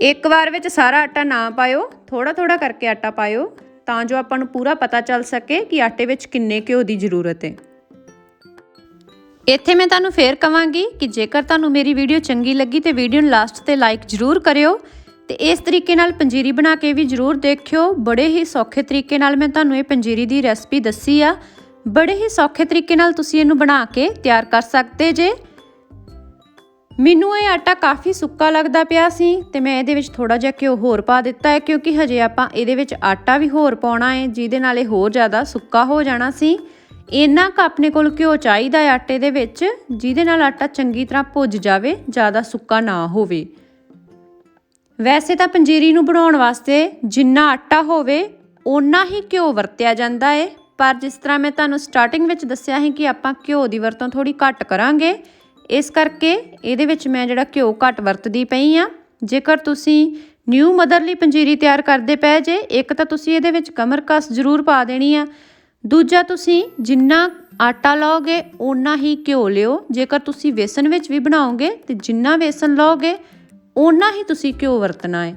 S1: ਇੱਕ ਵਾਰ ਵਿੱਚ ਸਾਰਾ ਆਟਾ ਨਾ ਪਾਇਓ ਥੋੜਾ ਥੋੜਾ ਕਰਕੇ ਆਟਾ ਪਾਇਓ, ਤਾਂ ਜੋ ਆਪਾਂ ਨੂੰ ਪੂਰਾ ਪਤਾ ਚੱਲ ਸਕੇ ਕਿ ਆਟੇ ਵਿੱਚ ਕਿੰਨੇ ਘਿਓ ਦੀ ਜ਼ਰੂਰਤ ਹੈ। ਇੱਥੇ ਮੈਂ ਤੁਹਾਨੂੰ ਫੇਰ ਕਵਾਂਗੀ ਕਿ ਜੇਕਰ ਤੁਹਾਨੂੰ ਮੇਰੀ ਵੀਡੀਓ ਚੰਗੀ ਲੱਗੀ ਤੇ ਵੀਡੀਓ ਨੂੰ ਲਾਸਟ ਤੇ ਲਾਈਕ ਜ਼ਰੂਰ ਕਰਿਓ ਤੇ ਇਸ ਤਰੀਕੇ ਨਾਲ ਪੰਜੀਰੀ ਬਣਾ ਕੇ ਵੀ ਜ਼ਰੂਰ ਦੇਖਿਓ। ਬੜੇ ਹੀ ਸੌਖੇ ਤਰੀਕੇ ਨਾਲ ਮੈਂ ਤੁਹਾਨੂੰ ਇਹ ਪੰਜੀਰੀ ਦੀ ਰੈਸਪੀ ਦੱਸੀ ਆ। ਬੜੇ ਹੀ ਸੌਖੇ ਤਰੀਕੇ ਨਾਲ ਤੁਸੀਂ ਇਹਨੂੰ ਬਣਾ ਕੇ ਤਿਆਰ ਕਰ ਸਕਦੇ ਜੇ। ਮੈਨੂੰ ਇਹ ਆਟਾ ਕਾਫੀ ਸੁੱਕਾ ਲੱਗਦਾ ਪਿਆ ਸੀ ਤੇ ਮੈਂ ਇਹਦੇ ਵਿੱਚ ਥੋੜਾ ਜਿਹਾ ਘਿਓ ਹੋਰ ਪਾ ਦਿੱਤਾ ਹੈ, ਕਿਉਂਕਿ ਹਜੇ ਆਪਾਂ ਇਹਦੇ ਵਿੱਚ ਆਟਾ ਵੀ ਹੋਰ ਪਾਉਣਾ ਹੈ, ਜਿਹਦੇ ਨਾਲ ਇਹ ਹੋਰ ਜ਼ਿਆਦਾ ਸੁੱਕਾ ਹੋ ਜਾਣਾ ਸੀ। ਇੰਨਾ ਕੁ ਆਪਣੇ ਕੋਲ ਘਿਓ ਚਾਹੀਦਾ ਹੈ ਆਟੇ ਦੇ ਵਿੱਚ, ਜਿਹਦੇ ਨਾਲ ਆਟਾ ਚੰਗੀ ਤਰ੍ਹਾਂ ਭੁੱਜ ਜਾਵੇ, ਜ਼ਿਆਦਾ ਸੁੱਕਾ ਨਾ ਹੋਵੇ। ਵੈਸੇ ਤਾਂ ਪੰਜੀਰੀ ਨੂੰ ਬਣਾਉਣ ਵਾਸਤੇ ਜਿੰਨਾ ਆਟਾ ਹੋਵੇ, ਓਨਾ ਹੀ ਘਿਓ ਵਰਤਿਆ ਜਾਂਦਾ ਹੈ। ਪਰ ਜਿਸ ਤਰ੍ਹਾਂ ਮੈਂ ਤੁਹਾਨੂੰ ਸਟਾਰਟਿੰਗ ਵਿੱਚ ਦੱਸਿਆ ਸੀ ਕਿ ਆਪਾਂ ਘਿਓ ਦੀ ਵਰਤੋਂ ਥੋੜੀ ਘੱਟ ਕਰਾਂਗੇ ਇਸ ਕਰਕੇ ਇਹਦੇ ਵਿੱਚ ਮੈਂ ਜਿਹੜਾ ਘਿਓ ਘੱਟ ਵਰਤਦੀ ਪਈ ਆ ਜੇਕਰ ਤੁਸੀਂ ਨਿਊ ਮਦਰਲੀ ਪੰਜੀਰੀ ਤਿਆਰ ਕਰਦੇ ਪਏ ਜੇ, ਇੱਕ ਤਾਂ ਤੁਸੀਂ ਇਹਦੇ ਵਿੱਚ ਕਮਰ ਕਸ ਜ਼ਰੂਰ ਪਾ ਦੇਣੀ ਆ। ਦੂਜਾ ਤੁਸੀਂ ਜਿੰਨਾ ਆਟਾ ਲਓਗੇ, ਓਨਾ ਹੀ ਘਿਓ ਲਿਓ। ਜੇਕਰ ਤੁਸੀਂ ਵੇਸਣ ਵਿੱਚ ਵੀ ਬਣਾਓਗੇ ਤੇ ਜਿੰਨਾ ਵੇਸਣ ਲਓਗੇ, ਓਨਾ ਹੀ ਤੁਸੀਂ ਘਿਓ ਵਰਤਣਾ ਹੈ।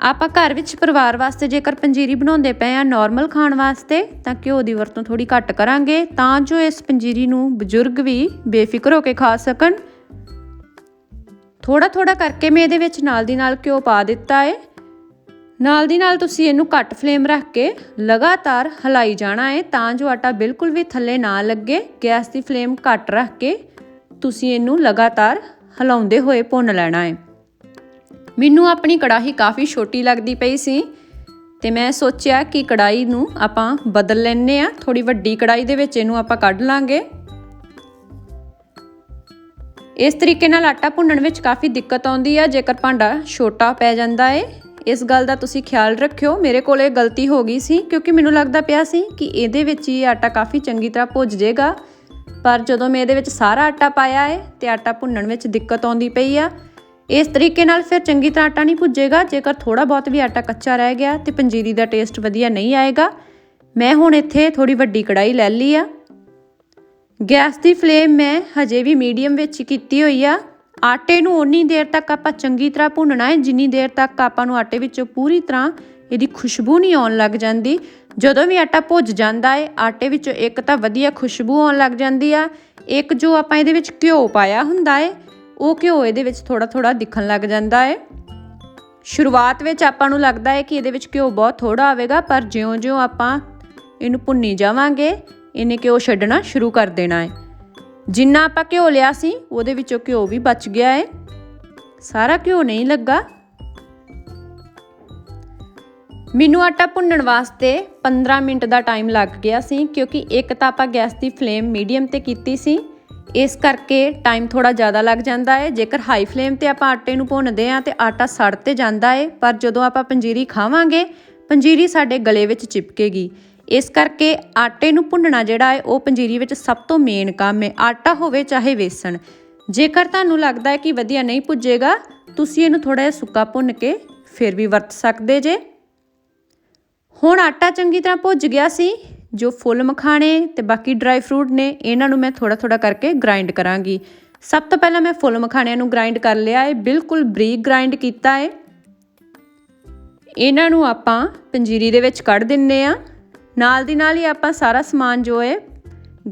S1: ਆਪਾਂ ਘਰ ਵਿੱਚ ਪਰਿਵਾਰ ਵਾਸਤੇ ਜੇਕਰ ਪੰਜੀਰੀ ਬਣਾਉਂਦੇ ਪਏ ਆ ਨਾਰਮਲ ਖਾਣ ਵਾਸਤੇ, ਤਾਂ ਘਿਓ ਦੀ ਵਰਤੋਂ ਥੋੜੀ ਘੱਟ ਕਰਾਂਗੇ, ਤਾਂ ਜੋ ਇਸ ਪੰਜੀਰੀ ਨੂੰ ਬਜ਼ੁਰਗ ਵੀ ਬੇਫਿਕਰ ਹੋ ਕੇ ਖਾ ਸਕਣ। ਥੋੜਾ ਥੋੜਾ ਕਰਕੇ ਮੈਂ ਇਹਦੇ ਵਿੱਚ ਨਾਲ ਦੀ ਨਾਲ ਘਿਓ ਪਾ ਦਿੱਤਾ ਹੈ ਨਾਲ ਦੀ ਨਾਲ ਤੁਸੀਂ ਇਹਨੂੰ ਘੱਟ ਫਲੇਮ ਰੱਖ ਕੇ ਲਗਾਤਾਰ ਹਲਾਈ ਜਾਣਾ ਏ, ਤਾਂ ਜੋ ਆਟਾ ਬਿਲਕੁਲ ਵੀ ਥੱਲੇ ਨਾ ਲੱਗੇ, ਗੈਸ ਦੀ ਫਲੇਮ ਘੱਟ ਰੱਖ ਕੇ ਤੁਸੀਂ ਇਹਨੂੰ ਲਗਾਤਾਰ ਹਿਲਾਉਂਦੇ ਹੋਏ ਭੁੰਨ ਲੈਣਾ ਹੈ ਮੈਨੂੰ ਆਪਣੀ ਕੜਾਹੀ ਕਾਫੀ ਛੋਟੀ ਲੱਗਦੀ ਪਈ ਸੀ ਤੇ ਮੈਂ ਸੋਚਿਆ ਕਿ ਕੜਾਈ ਨੂੰ ਆਪਾਂ ਬਦਲ ਲੈਣੇ ਆ ਥੋੜੀ ਵੱਡੀ ਕੜਾਈ ਦੇ ਵਿੱਚ ਇਹਨੂੰ ਆਪਾਂ ਕੱਢ ਲਾਂਗੇ। ਇਸ ਤਰੀਕੇ ਨਾਲ ਆਟਾ ਭੁੰਨਣ ਵਿੱਚ ਕਾਫੀ ਦਿੱਕਤ ਆਉਂਦੀ ਆ, ਜੇਕਰ ਭਾਂਡਾ ਛੋਟਾ ਪੈ ਜਾਂਦਾ ਏ। ਇਸ ਗੱਲ ਦਾ ਤੁਸੀਂ ਖਿਆਲ ਰੱਖਿਓ। ਮੇਰੇ ਕੋਲ ਇਹ ਗਲਤੀ ਹੋ ਗਈ ਸੀ, ਕਿਉਂਕਿ ਮੈਨੂੰ ਲੱਗਦਾ ਪਿਆ ਸੀ ਕਿ ਇਹਦੇ ਵਿੱਚ ਹੀ ਆਟਾ ਕਾਫੀ ਚੰਗੀ ਤਰ੍ਹਾਂ ਭੁੱਜ ਜਾਏਗਾ ਪਰ ਜਦੋਂ ਮੈਂ ਇਹਦੇ ਵਿੱਚ ਸਾਰਾ ਆਟਾ ਪਾਇਆ ਏ ਤੇ ਆਟਾ ਭੁੰਨਣ ਵਿੱਚ ਦਿੱਕਤ ਆਉਂਦੀ ਪਈ ਆ ਇਸ ਤਰੀਕੇ ਨਾਲ ਫਿਰ ਚੰਗੀ ਤਰ੍ਹਾਂ ਆਟਾ ਨਹੀਂ ਭੁੱਜੇਗਾ, ਜੇਕਰ ਥੋੜਾ ਬਹੁਤ ਵੀ ਆਟਾ ਕੱਚਾ ਰਹਿ ਗਿਆ ਤੇ ਪੰਜੀਰੀ ਦਾ ਟੇਸਟ ਵਧੀਆ ਨਹੀਂ ਆਏਗਾ। ਮੈਂ ਹੁਣ ਇੱਥੇ ਥੋੜੀ ਵੱਡੀ ਕੜਾਈ ਲੈ ਲਈ ਆ। ਗੈਸ ਦੀ ਫਲੇਮ ਮੈਂ ਹਜੇ ਵੀ ਮੀਡੀਅਮ ਵਿੱਚ ਕੀਤੀ ਹੋਈ ਆ। ਆਟੇ ਨੂੰ ਉਨੀ ਦੇਰ ਤੱਕ ਆਪਾਂ ਚੰਗੀ ਤਰ੍ਹਾਂ ਭੁੰਨਣਾ ਹੈ, ਜਿੰਨੀ ਦੇਰ ਤੱਕ ਆਪਾਂ ਨੂੰ ਆਟੇ ਵਿੱਚੋਂ ਪੂਰੀ ਤਰ੍ਹਾਂ ਇਹਦੀ ਖੁਸ਼ਬੂ ਨਹੀਂ ਆਉਣ ਲੱਗ ਜਾਂਦੀ। ਜਦੋਂ ਵੀ ਆਟਾ ਭੁੱਜ ਜਾਂਦਾ ਹੈ, ਆਟੇ ਵਿੱਚੋਂ ਇੱਕ ਤਾਂ ਵਧੀਆ ਖੁਸ਼ਬੂ ਆਉਣ ਲੱਗ ਜਾਂਦੀ ਆ। ਇੱਕ ਜੋ ਆਪਾਂ ਇਹਦੇ ਵਿੱਚ ਘਿਓ ਪਾਇਆ ਹੁੰਦਾ ਹੈ ਉਹ ਘਿਓ ਇਹਦੇ ਵਿੱਚ ਥੋੜਾ ਥੋੜਾ ਦਿਖਣ ਲੱਗ ਜਾਂਦਾ ਹੈ? ਸ਼ੁਰੂਆਤ ਵਿੱਚ ਆਪਾਂ ਨੂੰ ਲੱਗਦਾ ਹੈ ਕਿ ਇਹਦੇ ਵਿੱਚ ਘਿਓ ਬਹੁਤ ਥੋੜਾ ਆਵੇਗਾ, ਪਰ ਜਿਉਂ-ਜਿਉਂ ਆਪਾਂ ਇਹਨੂੰ ਭੁੰਨੀ ਜਾਵਾਂਗੇ, ਇਹਨੇ ਘਿਓ ਛੱਡਣਾ ਸ਼ੁਰੂ ਕਰ ਦੇਣਾ ਹੈ। ਜਿੰਨਾ ਆਪਾਂ ਘਿਓ ਲਿਆ ਸੀ, ਉਹਦੇ ਵਿੱਚੋਂ ਘਿਓ ਵੀ ਬਚ ਗਿਆ ਹੈ। ਸਾਰਾ ਘਿਓ ਨਹੀਂ ਲੱਗਾ। ਮੈਨੂੰ ਆਟਾ ਭੁੰਨਣ ਵਾਸਤੇ 15 ਮਿੰਟ ਦਾ ਟਾਈਮ ਲੱਗ ਗਿਆ ਸੀ, ਕਿਉਂਕਿ ਇੱਕ ਤਾਂ ਆਪਾਂ ਗੈਸ ਦੀ ਫਲੇਮ ਮੀਡੀਅਮ ਤੇ ਕੀਤੀ ਸੀ ਇਸ ਕਰਕੇ ਟਾਈਮ ਥੋੜਾ ਜ਼ਿਆਦਾ ਲੱਗ ਜਾਂਦਾ ਹੈ। ਜੇਕਰ ਹਾਈ ਫਲੇਮ ਤੇ ਆਪਾਂ ਆਟੇ ਨੂੰ ਭੁੰਨਦੇ ਆ ਤੇ ਆਟਾ ਸੜ ਤੇ ਜਾਂਦਾ ਹੈ, ਪਰ ਜਦੋਂ ਆਪਾਂ ਪੰਜੀਰੀ ਖਾਵਾਂਗੇ, ਪੰਜੀਰੀ ਸਾਡੇ ਗਲੇ ਵਿੱਚ ਚਿਪਕੇਗੀ। ਇਸ ਕਰਕੇ ਆਟੇ ਨੂੰ ਭੁੰਨਣਾ ਜਿਹੜਾ ਹੈ, ਉਹ ਪੰਜੀਰੀ ਵਿੱਚ ਸਭ ਤੋਂ ਮੇਨ ਕੰਮ ਹੈ। ਆਟਾ ਹੋਵੇ ਚਾਹੇ ਵੇਸਣ। ਜੇਕਰ ਤੁਹਾਨੂੰ ਲੱਗਦਾ ਹੈ ਕਿ ਵਧੀਆ ਨਹੀਂ ਪੁੱਜੇਗਾ, ਤੁਸੀਂ ਇਹਨੂੰ ਥੋੜਾ ਜਿਹਾ ਸੁੱਕਾ ਭੁੰਨ ਕੇ ਫਿਰ ਵੀ ਵਰਤ ਸਕਦੇ ਜੇ। ਹੁਣ ਆਟਾ ਚੰਗੀ ਤਰ੍ਹਾਂ ਭੁੱਜ ਗਿਆ ਸੀ। ਜੋ ਫੁੱਲ ਮਖਾਣੇ ਤੇ ਬਾਕੀ ਡਰਾਈ ਫਰੂਟ ਨੇ, ਇਹਨਾਂ ਨੂੰ ਮੈਂ ਥੋੜਾ ਥੋੜਾ ਕਰਕੇ ਗ੍ਰਾਈਂਡ ਕਰਾਂਗੀ। ਸਭ ਤੋਂ ਪਹਿਲਾਂ ਮੈਂ ਫੁੱਲ ਮਖਾਣਿਆਂ ਨੂੰ ਗ੍ਰਾਈਂਡ ਕਰ ਲਿਆ ਹੈ ਬਿਲਕੁਲ ਬਰੀਕ ਗ੍ਰਾਈਂਡ ਕੀਤਾ ਹੈ ਇਹਨਾਂ ਨੂੰ ਆਪਾਂ ਪੰਜੀਰੀ ਦੇ ਵਿੱਚ ਕੱਢ ਦਿੰਨੇ ਆ। ਨਾਲ ਦੀ ਨਾਲ ਹੀ ਆਪਾਂ ਸਾਰਾ ਸਮਾਨ ਜੋ ਹੈ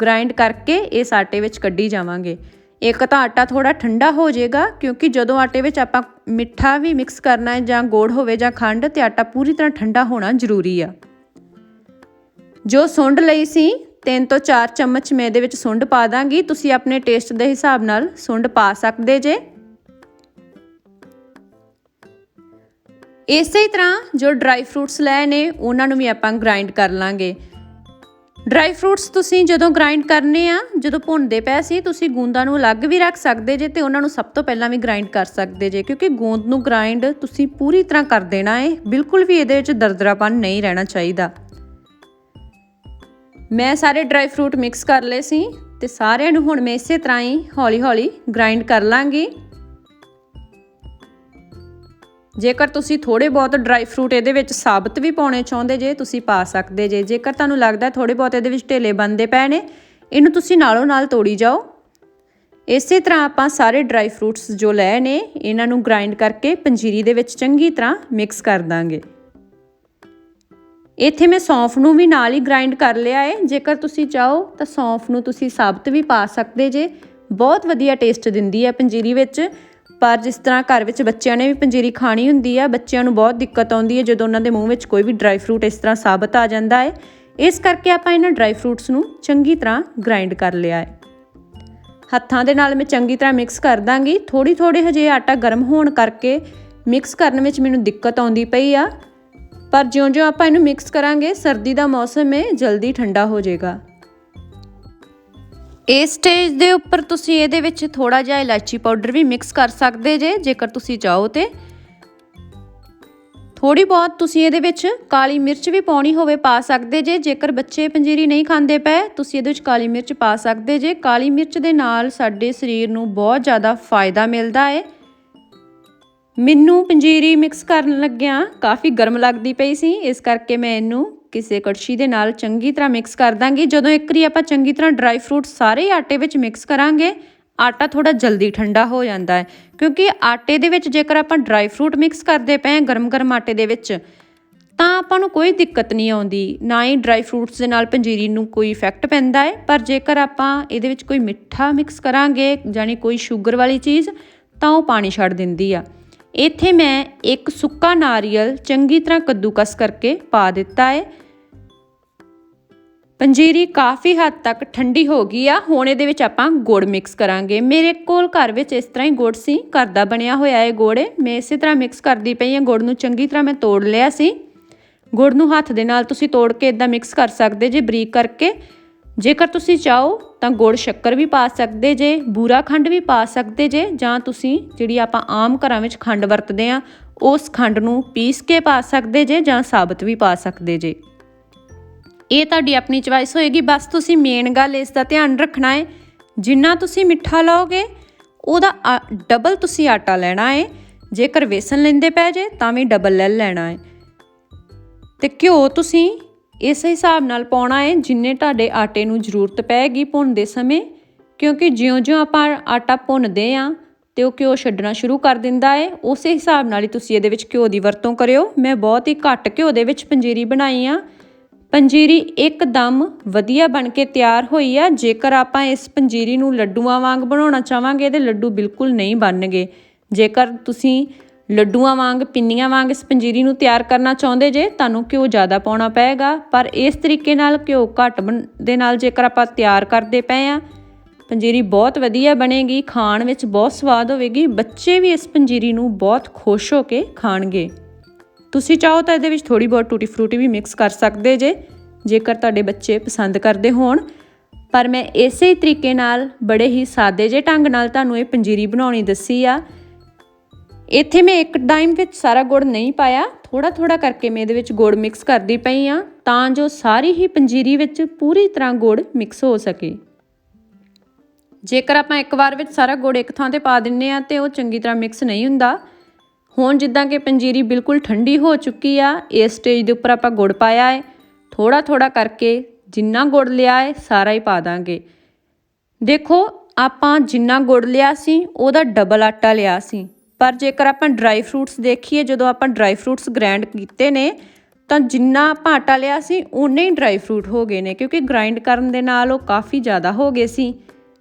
S1: ਗ੍ਰਾਈਂਡ ਕਰਕੇ ਇਸ ਆਟੇ ਵਿੱਚ ਕੱਢੀ ਜਾਵਾਂਗੇ। ਇੱਕ ਤਾਂ ਆਟਾ ਥੋੜਾ ਠੰਡਾ ਹੋ ਜਾਏਗਾ, ਕਿਉਂਕਿ ਜਦੋਂ ਆਟੇ ਵਿੱਚ ਆਪਾਂ ਮਿੱਠਾ ਵੀ ਮਿਕਸ ਕਰਨਾ ਹੈ ਜਾਂ ਗੋੜ ਹੋਵੇ ਜਾਂ ਖੰਡ, ਤੇ ਆਟਾ ਪੂਰੀ ਤਰ੍ਹਾਂ ਠੰਡਾ ਹੋਣਾ ਜ਼ਰੂਰੀ ਆ। ਜੋ ਸੁੰਡ ਲਈ ਸੀ, ਤਿੰਨ ਤੋਂ ਚਾਰ ਚਮਚ ਮੈਂ ਇਹਦੇ ਵਿੱਚ ਸੁੰਡ ਪਾ ਦਾਂਗੀ। ਤੁਸੀਂ ਆਪਣੇ ਟੇਸਟ ਦੇ ਹਿਸਾਬ ਨਾਲ ਸੁੰਡ ਪਾ ਸਕਦੇ ਜੇ। ਇਸੇ ਤਰ੍ਹਾਂ ਜੋ ਡਰਾਈ ਫਰੂਟਸ ਲਏ ਨੇ, ਉਹਨਾਂ ਨੂੰ ਵੀ ਆਪਾਂ ਗ੍ਰਾਈਂਡ ਕਰ ਲਾਂਗੇ। ਡਰਾਈ ਫਰੂਟਸ ਤੁਸੀਂ ਜਦੋਂ ਗ੍ਰਾਈਂਡ ਕਰਨੇ ਆ, ਜਦੋਂ ਭੁੰਨਦੇ ਪਏ ਸੀ, ਤੁਸੀਂ ਗੂੰਦਾਂ ਨੂੰ ਅਲੱਗ ਵੀ ਰੱਖ ਸਕਦੇ ਜੇ ਤੇ ਉਹਨਾਂ ਨੂੰ ਸਭ ਤੋਂ ਪਹਿਲਾਂ ਵੀ ਗ੍ਰਾਈਂਡ ਕਰ ਸਕਦੇ ਜੇ, ਕਿਉਂਕਿ ਗੂੰਦ ਨੂੰ ਗ੍ਰਾਈਂਡ ਤੁਸੀਂ ਪੂਰੀ ਤਰ੍ਹਾਂ ਕਰ ਦੇਣਾ ਹੈ ਬਿਲਕੁਲ ਵੀ ਇਹਦੇ ਵਿੱਚ ਦਰਦਰਾਪਨ ਨਹੀਂ ਰਹਿਣਾ ਚਾਹੀਦਾ। ਮੈਂ ਸਾਰੇ ਡਰਾਈ ਫਰੂਟ ਮਿਕਸ ਕਰ ਲਏ ਸੀ ਤੇ ਸਾਰਿਆਂ ਨੂੰ ਹੁਣ ਮੈਂ ਇਸੇ ਤਰ੍ਹਾਂ ਹੀ ਹੌਲੀ-ਹੌਲੀ ਗ੍ਰਾਈਂਡ ਕਰ ਲਾਂਗੀ। ਜੇਕਰ ਤੁਸੀਂ ਥੋੜੇ ਬਹੁਤ ਡਰਾਈ ਫਰੂਟ ਇਹਦੇ ਵਿੱਚ ਸਾਬਤ ਵੀ ਪਾਉਣੇ ਚਾਹੁੰਦੇ ਜੇ, ਤੁਸੀਂ ਪਾ ਸਕਦੇ ਜੇ। ਜੇਕਰ ਤੁਹਾਨੂੰ ਲੱਗਦਾ ਥੋੜੇ ਬਹੁਤ ਇਹਦੇ ਵਿੱਚ ਢੇਲੇ ਬੰਦੇ ਪਏ ਨੇ, ਇਹਨੂੰ ਤੁਸੀਂ ਨਾਲੋਂ ਨਾਲ ਤੋੜੀ ਜਾਓ। ਇਸੇ ਤਰ੍ਹਾਂ ਆਪਾਂ ਸਾਰੇ ਡਰਾਈ ਫਰੂਟਸ ਜੋ ਲਏ ਨੇ, ਇਹਨਾਂ ਨੂੰ ਗ੍ਰਾਈਂਡ ਕਰਕੇ ਪੰਜੀਰੀ ਦੇ ਵਿੱਚ ਚੰਗੀ ਤਰ੍ਹਾਂ ਮਿਕਸ ਕਰ ਦਾਂਗੇ। ਇੱਥੇ ਮੈਂ ਸੌਂਫ ਨੂੰ ਵੀ ਨਾਲ ਹੀ ਗ੍ਰਾਈਂਡ ਕਰ ਲਿਆ ਹੈ ਜੇਕਰ ਤੁਸੀਂ ਚਾਹੋ ਤਾਂ ਸੌਂਫ ਨੂੰ ਤੁਸੀਂ ਸਾਬਤ ਵੀ ਪਾ ਸਕਦੇ ਜੇ। ਬਹੁਤ ਵਧੀਆ ਟੇਸਟ ਦਿੰਦੀ ਹੈ ਪੰਜੀਰੀ ਵਿੱਚ। ਪਰ ਜਿਸ ਤਰ੍ਹਾਂ ਘਰ ਵਿੱਚ ਬੱਚਿਆਂ ਨੇ ਵੀ ਪੰਜੀਰੀ ਖਾਣੀ ਹੁੰਦੀ ਆ, ਬੱਚਿਆਂ ਨੂੰ ਬਹੁਤ ਦਿੱਕਤ ਆਉਂਦੀ ਹੈ ਜਦੋਂ ਉਹਨਾਂ ਦੇ ਮੂੰਹ ਵਿੱਚ ਕੋਈ ਵੀ ਡਰਾਈ ਫਰੂਟ ਇਸ ਤਰ੍ਹਾਂ ਸਾਬਤ ਆ ਜਾਂਦਾ ਹੈ ਇਸ ਕਰਕੇ ਆਪਾਂ ਇਹਨਾਂ ਡਰਾਈ ਫਰੂਟਸ ਨੂੰ ਚੰਗੀ ਤਰ੍ਹਾਂ ਗ੍ਰਾਈਂਡ ਕਰ ਲਿਆ ਹੈ ਹੱਥਾਂ ਦੇ ਨਾਲ ਮੈਂ ਚੰਗੀ ਤਰ੍ਹਾਂ ਮਿਕਸ ਕਰ ਦਾਂਗੀ। ਥੋੜੀ ਥੋੜੀ ਹਜੇ ਆਟਾ ਗਰਮ ਹੋਣ ਕਰਕੇ ਮਿਕਸ ਕਰਨ ਵਿੱਚ ਮੈਨੂੰ ਦਿੱਕਤ ਆਉਂਦੀ ਪਈ ਆ। ਪਰ ਜਿਉਂ-ਜਿਉਂ ਆਪਾਂ ਇਹਨੂੰ ਮਿਕਸ ਕਰਾਂਗੇ, ਸਰਦੀ ਦਾ ਮੌਸਮ ਹੈ, ਜਲਦੀ ਠੰਡਾ ਹੋ ਜਾਏਗਾ। ਇਸ ਸਟੇਜ ਦੇ ਉੱਪਰ ਤੁਸੀਂ ਇਹਦੇ ਵਿੱਚ ਥੋੜਾ ਜਿਹਾ ਇਲਾਚੀ ਪਾਊਡਰ ਵੀ ਮਿਕਸ ਕਰ ਸਕਦੇ ਜੇ, ਜੇਕਰ ਤੁਸੀਂ ਚਾਹੋ ਤੇ। ਥੋੜੀ ਬਹੁਤ ਤੁਸੀਂ ਇਹਦੇ ਵਿੱਚ ਕਾਲੀ ਮਿਰਚ ਵੀ ਪਾਉਣੀ ਹੋਵੇ, ਪਾ ਸਕਦੇ ਜੇ। ਜੇਕਰ ਬੱਚੇ ਪੰਜੀਰੀ ਨਹੀਂ ਖਾਂਦੇ ਪਏ, ਤੁਸੀਂ ਇਹਦੇ ਵਿੱਚ ਕਾਲੀ ਮਿਰਚ ਪਾ ਸਕਦੇ ਜੇ। ਕਾਲੀ ਮਿਰਚ ਦੇ ਨਾਲ ਸਾਡੇ ਸਰੀਰ ਨੂੰ ਬਹੁਤ ਜ਼ਿਆਦਾ ਫਾਇਦਾ ਮਿਲਦਾ ਹੈ ਮੈਨੂੰ ਪੰਜੀਰੀ ਮਿਕਸ ਕਰਨ ਲੱਗਿਆਂ। ਕਾਫੀ ਗਰਮ ਲੱਗਦੀ ਪਈ ਸੀ। ਇਸ ਕਰਕੇ ਮੈਂ ਇਹਨੂੰ ਕਿਸੇ ਕੜਛੀ ਦੇ ਨਾਲ ਚੰਗੀ ਤਰ੍ਹਾਂ ਮਿਕਸ ਕਰ ਦਾਂਗੀ। ਜਦੋਂ ਇੱਕ ਵਾਰੀ ਆਪਾਂ ਚੰਗੀ ਤਰ੍ਹਾਂ ਡਰਾਈ ਫਰੂਟ ਸਾਰੇ ਆਟੇ ਵਿੱਚ ਮਿਕਸ ਕਰਾਂਗੇ, ਆਟਾ ਥੋੜਾ ਜਲਦੀ ਠੰਡਾ ਹੋ ਜਾਂਦਾ ਹੈ। ਕਿਉਂਕਿ ਆਟੇ ਦੇ ਵਿੱਚ ਜੇਕਰ ਆਪਾਂ ਡਰਾਈ ਫਰੂਟ ਮਿਕਸ ਕਰਦੇ ਪਏ ਗਰਮ-ਗਰਮ ਆਟੇ ਦੇ ਵਿੱਚ, ਤਾਂ ਆਪਾਂ ਨੂੰ ਕੋਈ ਦਿੱਕਤ ਨਹੀਂ ਆਉਂਦੀ। ਨਾ ਹੀ ਡਰਾਈ ਫਰੂਟਸ ਦੇ ਨਾਲ ਪੰਜੀਰੀ ਨੂੰ ਕੋਈ ਇਫੈਕਟ ਪੈਂਦਾ ਹੈ। ਪਰ ਜੇਕਰ ਆਪਾਂ ਇਹਦੇ ਵਿੱਚ ਕੋਈ ਮਿੱਠਾ ਮਿਕਸ ਕਰਾਂਗੇ ਜਾਨੀ ਕੋਈ ਸ਼ੂਗਰ ਵਾਲੀ ਚੀਜ਼, ਤਾਂ ਉਹ ਪਾਣੀ ਛੱਡ ਦਿੰਦੀ ਆ। ਇੱਥੇ ਮੈਂ ਇੱਕ ਸੁੱਕਾ ਨਾਰੀਅਲ ਚੰਗੀ ਤਰ੍ਹਾਂ ਕੱਦੂਕਸ ਕਰਕੇ ਪਾ ਦਿੱਤਾ ਹੈ ਪੰਜੀਰੀ ਕਾਫੀ ਹੱਦ ਤੱਕ ਠੰਡੀ ਹੋ ਗਈ ਆ। ਹੁਣ ਇਹਦੇ ਵਿੱਚ ਆਪਾਂ ਗੁੜ ਮਿਕਸ ਕਰਾਂਗੇ। ਮੇਰੇ ਕੋਲ ਘਰ ਵਿੱਚ ਇਸ ਤਰ੍ਹਾਂ ਹੀ ਗੁੜ ਸੀ। ਘਰ ਦਾ ਬਣਿਆ ਹੋਇਆ ਹੈ ਗੁੜ ਮੈਂ ਇਸੇ ਤਰ੍ਹਾਂ ਮਿਕਸ ਕਰਦੀ ਪਈ ਹਾਂ ਗੁੜ ਨੂੰ ਚੰਗੀ ਤਰ੍ਹਾਂ ਮੈਂ ਤੋੜ ਲਿਆ ਸੀ। ਗੁੜ ਨੂੰ ਹੱਥ ਦੇ ਨਾਲ ਤੁਸੀਂ ਤੋੜ ਕੇ ਇਦਾਂ ਮਿਕਸ ਕਰ ਸਕਦੇ ਜੇ ਬਰੀਕ ਕਰਕੇ। ਜੇਕਰ ਤੁਸੀਂ ਚਾਹੋ ਤਾਂ ਗੁੜ ਸ਼ੱਕਰ ਵੀ ਪਾ ਸਕਦੇ ਜੇ, ਬੂਰਾ ਖੰਡ ਵੀ ਪਾ ਸਕਦੇ ਜੇ, ਜਾਂ ਤੁਸੀਂ ਜਿਹੜੀ ਆਪਾਂ ਆਮ ਘਰਾਂ ਵਿੱਚ ਖੰਡ ਵਰਤਦੇ ਆ ਉਸ ਖੰਡ ਨੂੰ ਪੀਸ ਕੇ ਪਾ ਸਕਦੇ ਜੇ ਜਾਂ ਸਾਬਤ ਵੀ ਪਾ ਸਕਦੇ ਜੇ। ਇਹ ਤੁਹਾਡੀ ਆਪਣੀ ਚੁਆਇਸ ਹੋਏਗੀ। ਬਸ ਤੁਸੀਂ ਮੇਨ ਗੱਲ ਇਸ ਦਾ ਧਿਆਨ ਰੱਖਣਾ ਹੈ। ਜਿੰਨਾ ਤੁਸੀਂ ਮਿੱਠਾ ਲਓਗੇ, ਉਹਦਾ ਡਬਲ ਤੁਸੀਂ ਆਟਾ ਲੈਣਾ ਹੈ। ਜੇਕਰ ਵੇਸਣ ਲੈਂਦੇ ਪੈ ਜੇ, ਤਾਂ ਵੀ ਡਬਲ ਲੈ ਲੈਣਾ ਹੈ। ਤੇ ਘਿਓ ਤੁਸੀਂ ਇਸ ਹਿਸਾਬ ਨਾਲ ਪਾਉਣਾ ਹੈ, ਜਿੰਨੇ ਤੁਹਾਡੇ ਆਟੇ ਨੂੰ ਜ਼ਰੂਰਤ ਪੈਗੀ ਭੁੰਨਦੇ ਸਮੇਂ, ਕਿਉਂਕਿ ਜਿਉਂ-ਜਿਉਂ ਆਪਾਂ ਆਟਾ ਭੁੰਨਦੇ ਆ ਤੇ ਉਹ ਘਿਓ ਛੱਡਣਾ ਸ਼ੁਰੂ ਕਰ ਦਿੰਦਾ ਹੈ, ਉਸੇ ਹਿਸਾਬ ਨਾਲ ਹੀ ਤੁਸੀਂ ਇਹਦੇ ਵਿੱਚ ਘਿਓ ਦੀ ਵਰਤੋਂ ਕਰਿਓ। ਮੈਂ ਬਹੁਤ ਹੀ ਘੱਟ ਘਿਓ ਦੇ ਵਿੱਚ ਪੰਜੀਰੀ ਬਣਾਈ ਆ। ਪੰਜੀਰੀ ਇੱਕਦਮ ਵਧੀਆ ਬਣ ਕੇ ਤਿਆਰ ਹੋਈ ਆ। ਜੇਕਰ ਆਪਾਂ ਇਸ ਪੰਜੀਰੀ ਨੂੰ ਲੱਡੂਆਂ ਵਾਂਗ ਬਣਾਉਣਾ ਚਾਹਾਂਗੇ ਤੇ ਲੱਡੂ ਬਿਲਕੁਲ ਨਹੀਂ ਬਣਨਗੇ। ਜੇਕਰ ਤੁਸੀਂ ਲੱਡੂਆਂ ਵਾਂਗ, ਪਿੰਨੀਆਂ ਵਾਂਗ ਇਸ ਪੰਜੀਰੀ ਨੂੰ ਤਿਆਰ ਕਰਨਾ ਚਾਹੁੰਦੇ ਜੇ, ਤੁਹਾਨੂੰ ਘਿਓ ਜ਼ਿਆਦਾ ਪਾਉਣਾ ਪਏਗਾ। ਪਰ ਇਸ ਤਰੀਕੇ ਨਾਲ ਘਿਓ ਘੱਟ ਦੇ ਨਾਲ ਜੇਕਰ ਆਪਾਂ ਤਿਆਰ ਕਰਦੇ ਪਏ ਆ ਪੰਜੀਰੀ ਬਹੁਤ ਵਧੀਆ ਬਣੇਗੀ, ਖਾਣ ਵਿੱਚ ਬਹੁਤ ਸਵਾਦ ਹੋਵੇਗੀ, ਬੱਚੇ ਵੀ ਇਸ ਪੰਜੀਰੀ ਨੂੰ ਬਹੁਤ ਖੁਸ਼ ਹੋ ਕੇ ਖਾਣਗੇ। ਤੁਸੀਂ ਚਾਹੋ ਤਾਂ ਇਹਦੇ ਵਿੱਚ ਥੋੜੀ ਬਹੁਤ ਟੂਟੀ ਫਰੂਟੀ ਵੀ ਮਿਕਸ ਕਰ ਸਕਦੇ ਜੇ, ਜੇਕਰ ਤੁਹਾਡੇ ਬੱਚੇ ਪਸੰਦ ਕਰਦੇ ਹੋਣ। ਪਰ ਮੈਂ ਇਸੇ ਤਰੀਕੇ ਨਾਲ ਬੜੇ ਹੀ ਸਾਦੇ ਜੇ ਢੰਗ ਨਾਲ ਤੁਹਾਨੂੰ ਇਹ ਪੰਜੀਰੀ ਬਣਾਉਣੀ ਦੱਸੀ ਆ। ਇੱਥੇ ਮੈਂ ਇੱਕ ਟਾਈਮ ਵਿੱਚ ਸਾਰਾ ਗੁੜ ਨਹੀਂ ਪਾਇਆ। ਥੋੜਾ ਥੋੜਾ ਕਰਕੇ ਮੈਂ ਇਹਦੇ ਵਿੱਚ ਗੁੜ ਮਿਕਸ ਕਰਦੀ ਪਈ ਆ ਤਾਂ ਜੋ ਸਾਰੀ ਹੀ ਪੰਜੀਰੀ ਵਿੱਚ ਪੂਰੀ ਤਰ੍ਹਾਂ ਗੁੜ ਮਿਕਸ ਹੋ ਸਕੇ। ਜੇਕਰ ਆਪਾਂ ਇੱਕ ਵਾਰ ਵਿੱਚ ਸਾਰਾ ਗੁੜ ਇੱਕ ਥਾਂ ਤੇ ਪਾ ਦਿੰਨੇ ਆ ਤੇ ਉਹ ਚੰਗੀ ਤਰ੍ਹਾਂ ਮਿਕਸ ਨਹੀਂ ਹੁੰਦਾ। ਹੁਣ ਜਿੱਦਾਂ ਕਿ ਪੰਜੀਰੀ ਬਿਲਕੁਲ ਠੰਡੀ ਹੋ ਚੁੱਕੀ ਆ, ਇਸ ਸਟੇਜ ਦੇ ਉੱਪਰ ਆਪਾਂ ਗੁੜ ਪਾਇਆ ਹੈ। ਥੋੜਾ ਥੋੜਾ ਕਰਕੇ ਜਿੰਨਾ ਗੁੜ ਲਿਆ ਹੈ, ਸਾਰਾ ਹੀ ਪਾ ਦਾਂਗੇ। ਦੇਖੋ, ਆਪਾਂ ਜਿੰਨਾ ਗੁੜ ਲਿਆ ਸੀ, ਉਹਦਾ ਡਬਲ ਆਟਾ ਲਿਆ ਸੀ। ਪਰ ਜੇਕਰ ਆਪਾਂ ਡਰਾਈ ਫਰੂਟਸ ਦੇਖੀਏ, ਜਦੋਂ ਆਪਾਂ ਡਰਾਈ ਫਰੂਟਸ ਗ੍ਰਾਈਂਡ ਕੀਤੇ ਨੇ, ਤਾਂ ਜਿੰਨਾ ਆਪਾਂ ਆਟਾ ਲਿਆ ਸੀ ਉਨੇ ਹੀ ਡਰਾਈ ਫਰੂਟ ਹੋ ਗਏ ਨੇ, ਕਿਉਂਕਿ ਗ੍ਰਾਈਂਡ ਕਰਨ ਦੇ ਨਾਲ ਉਹ ਕਾਫੀ ਜ਼ਿਆਦਾ ਹੋ ਗਏ ਸੀ।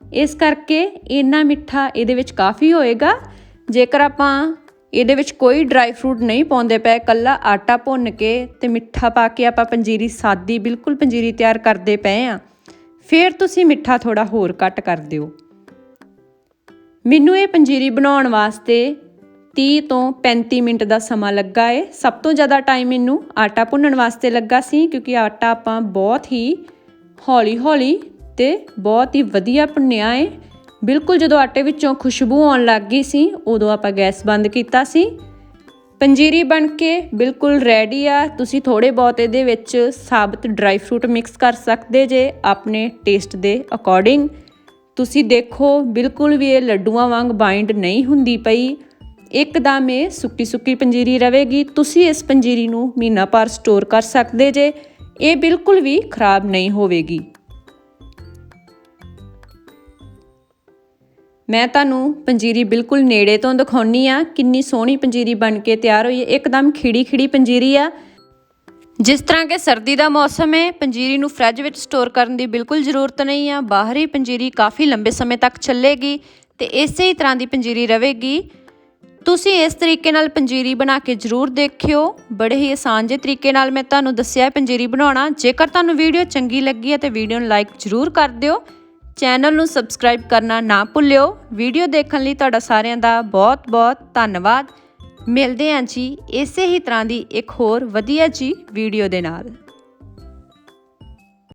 S1: ਇਸ ਕਰਕੇ ਇੰਨਾ ਮਿੱਠਾ ਇਹਦੇ ਵਿੱਚ ਕਾਫੀ ਹੋਏਗਾ। ਜੇਕਰ ਆਪਾਂ ਇਹਦੇ ਵਿੱਚ ਕੋਈ ਡਰਾਈ ਫਰੂਟ ਨਹੀਂ ਪਾਉਂਦੇ ਪਏ ਕੱਲਾ ਆਟਾ ਭੁੰਨ ਕੇ ਤੇ ਮਿੱਠਾ ਪਾ ਕੇ ਆਪਾਂ ਪੰਜੀਰੀ ਸਾਦੀ, ਬਿਲਕੁਲ ਪੰਜੀਰੀ ਤਿਆਰ ਕਰਦੇ ਪਏ ਆ, ਫਿਰ ਤੁਸੀਂ ਮਿੱਠਾ ਥੋੜਾ ਹੋਰ ਘੱਟ ਕਰ ਦਿਓ। ਮੈਨੂੰ ਇਹ ਪੰਜੀਰੀ ਬਣਾਉਣ ਵਾਸਤੇ 30 ਤੋਂ 35 ਮਿੰਟ ਦਾ ਸਮਾਂ ਲੱਗਾ ਏ। ਸਭ ਤੋਂ ਜ਼ਿਆਦਾ ਟਾਈਮ ਮੈਨੂੰ ਆਟਾ ਭੁੰਨਣ ਵਾਸਤੇ ਲੱਗਾ ਸੀ, ਕਿਉਂਕਿ ਆਟਾ ਆਪਾਂ ਬਹੁਤ ਹੀ ਹੌਲੀ-ਹੌਲੀ ਤੇ ਬਹੁਤ ਹੀ ਵਧੀਆ ਭੁੰਨਿਆ ਏ। ਬਿਲਕੁਲ ਜਦੋਂ ਆਟੇ ਵਿੱਚੋਂ ਖੁਸ਼ਬੂ ਆਉਣ ਲੱਗ ਗਈ ਸੀ, ਉਦੋਂ ਆਪਾਂ ਗੈਸ ਬੰਦ ਕੀਤਾ ਸੀ। ਪੰਜੀਰੀ ਬਣ ਕੇ ਬਿਲਕੁਲ ਰੈਡੀ ਆ। ਤੁਸੀਂ ਥੋੜੇ ਬਹੁਤ ਇਹਦੇ ਵਿੱਚ ਸਾਬਤ ਡਰਾਈ ਫਰੂਟ ਮਿਕਸ ਕਰ ਸਕਦੇ ਜੇ ਆਪਣੇ ਟੇਸਟ ਦੇ ਅਕੋਰਡਿੰਗ ਤੁਸੀਂ ਦੇਖੋ, ਬਿਲਕੁਲ ਵੀ ਇਹ ਲੱਡੂਆਂ ਵਾਂਗ ਬਾਈਂਡ ਨਹੀਂ ਹੁੰਦੀ ਪਈ। ਇੱਕਦਮ ਇਹ ਸੁੱਕੀ ਸੁੱਕੀ ਪੰਜੀਰੀ ਰਹੇਗੀ ਤੁਸੀਂ ਇਸ ਪੰਜੀਰੀ ਨੂੰ ਮਹੀਨਾ ਭਰ ਸਟੋਰ ਕਰ ਸਕਦੇ ਜੇ, ਇਹ ਬਿਲਕੁਲ ਵੀ ਖਰਾਬ ਨਹੀਂ ਹੋਵੇਗੀ। ਮੈਂ ਤੁਹਾਨੂੰ ਪੰਜੀਰੀ ਬਿਲਕੁਲ ਨੇੜੇ ਤੋਂ ਦਿਖਾਉਣੀ ਆ, ਕਿੰਨੀ ਸੋਹਣੀ ਪੰਜੀਰੀ ਬਣ ਕੇ ਤਿਆਰ ਹੋਈ ਹੈ। ਇੱਕਦਮ ਖਿੜੀ ਖਿੜੀ ਪੰਜੀਰੀ ਆ। ਜਿਸ ਤਰ੍ਹਾਂ ਕਿ ਸਰਦੀ ਦਾ ਮੌਸਮ ਹੈ, ਪੰਜੀਰੀ ਨੂੰ ਫ੍ਰਿਜ ਵਿੱਚ ਸਟੋਰ ਕਰਨ ਦੀ ਬਿਲਕੁਲ ਜ਼ਰੂਰਤ ਨਹੀਂ ਆ। ਬਾਹਰੀ ਪੰਜੀਰੀ ਕਾਫੀ ਲੰਬੇ ਸਮੇਂ ਤੱਕ ਚੱਲੇਗੀ ਤੇ ਇਸੇ ਹੀ ਤਰ੍ਹਾਂ ਦੀ ਪੰਜੀਰੀ ਰਹੇਗੀ ਤੁਸੀਂ ਇਸ ਤਰੀਕੇ ਨਾਲ ਪੰਜੀਰੀ ਬਣਾ ਕੇ ਜ਼ਰੂਰ ਦੇਖਿਓ। ਬੜੇ ਹੀ ਆਸਾਨ ਜਿਹੇ ਤਰੀਕੇ ਨਾਲ ਮੈਂ ਤੁਹਾਨੂੰ ਦੱਸਿਆ ਪੰਜੀਰੀ ਬਣਾਉਣਾ। ਜੇਕਰ ਤੁਹਾਨੂੰ ਵੀਡੀਓ ਚੰਗੀ ਲੱਗੀ ਹੈ ਤੇ ਵੀਡੀਓ ਨੂੰ ਲਾਈਕ ਜ਼ਰੂਰ ਕਰ ਦਿਓ। ਚੈਨਲ ਨੂੰ ਸਬਸਕ੍ਰਾਈਬ ਕਰਨਾ ਨਾ ਭੁੱਲਿਓ। ਵੀਡੀਓ ਦੇਖਣ ਲਈ ਤੁਹਾਡਾ ਸਾਰਿਆਂ ਦਾ ਬਹੁਤ ਬਹੁਤ ਧੰਨਵਾਦ। ਮਿਲਦੇ ਹਾਂ ਜੀ ਇਸੇ ਹੀ ਤਰ੍ਹਾਂ ਦੀ ਇੱਕ ਹੋਰ ਵਧੀਆ ਜੀ ਵੀਡੀਓ ਦੇ ਨਾਲ।